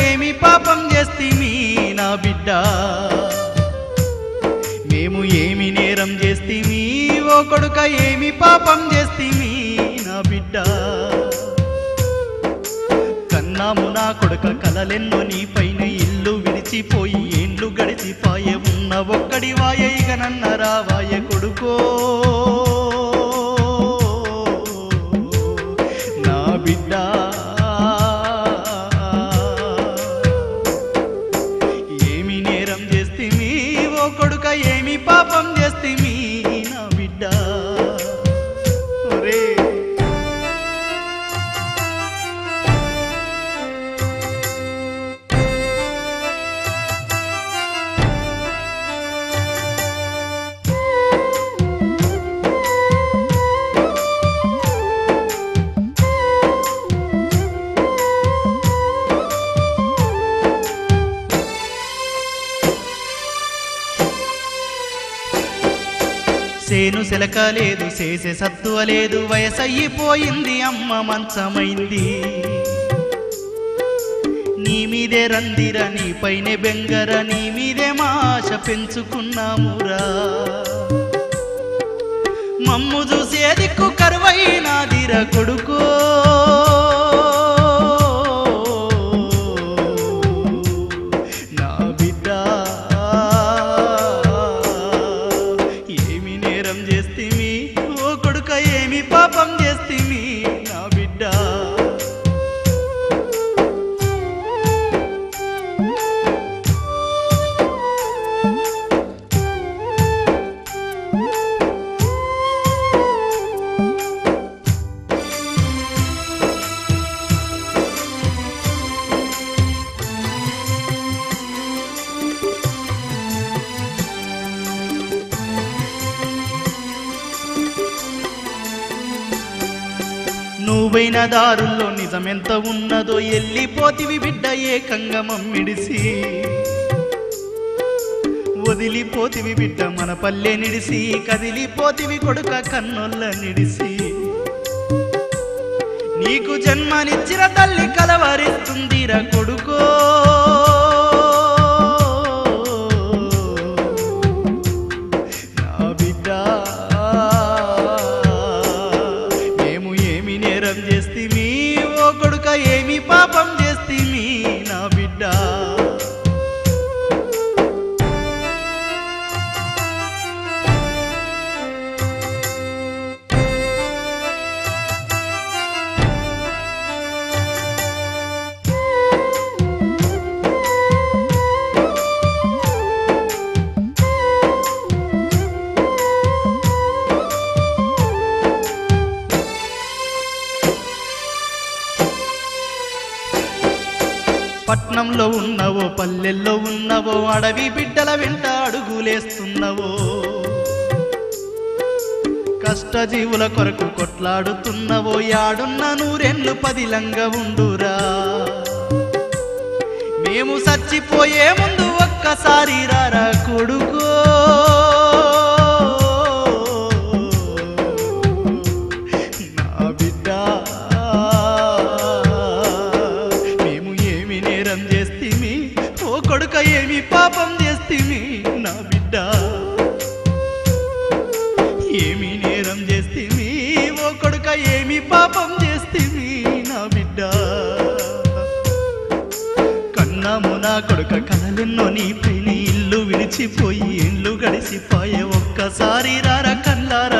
ఏమి పాపం చేస్తీమి నా బిడ్డ? మేము ఏమి నేరం చేస్తీమి? ఓ కొడుక ఏమి పాపం చేస్తీమి నా బిడ్డ? కన్నాము నా కొడుక కలలెన్నో నీ పైన ఇల్లు విడిచిపోయి ఏండ్లు గడిచిపాయ ఉన్న ఒక్కడి వాయ ఇక నన్న రావాయ కొడుకో. నా బిడ్డ కొడుక ఏమి పాపం చేస్తేమి సేను సెలక లేదు చేసే సత్తువ లేదు. వయసయ్యిపోయింది అమ్మ మంచమైంది. నీ మీదే రందిర నీ పైనే బెంగర నీ మీదే మాష పెంచుకున్నామురా. మమ్ము చూసే దిక్కు కరువైనాదిర కొడుకు. ఏమి పాపం చేస్తేమి నువ్వైన దారుల్లో నిజమెంత ఉన్నదో ఎల్లిపోతివి బిడ్డ ఏకంగా మమ్మిడిసి. వదిలిపోతివి బిడ్డ మన పల్లె నిడిసి కదిలిపోతివి కొడుక కన్నొల్ల నిడిసి. నీకు జన్మనిచ్చిన తల్లి కలవరిస్తుందిరా కొడుకో. ఓ కొడుక ఏమి పాపం చేస్తీమి నా పట్నంలో ఉన్నవో పల్లెల్లో ఉన్నవో అడవి బిడ్డల వెంట అడుగులేస్తున్నవో. కష్టజీవుల కొరకు కొట్లాడుతున్నవో యాడున్న నూరెండ్లు పదిలంగా ఉండురా. మేము చచ్చిపోయే ముందు ఒక్కసారి రారా కొడుకో. చేస్తీమి? ఓ కొడుక ఏమి పాపం చేస్తీమి? నా బిడ్డ. ఏమి నేరం చేస్తీమి? ఓ కొడుక ఏమి పాపం చేస్తీమి? నా బిడ్డ. కన్నాము నా కొడుక కలలెన్నో నీ పైన ఇల్లు విడిచిపోయి ఇల్లు గడిచిపోయే ఒక్కసారి రారా కల్లారా?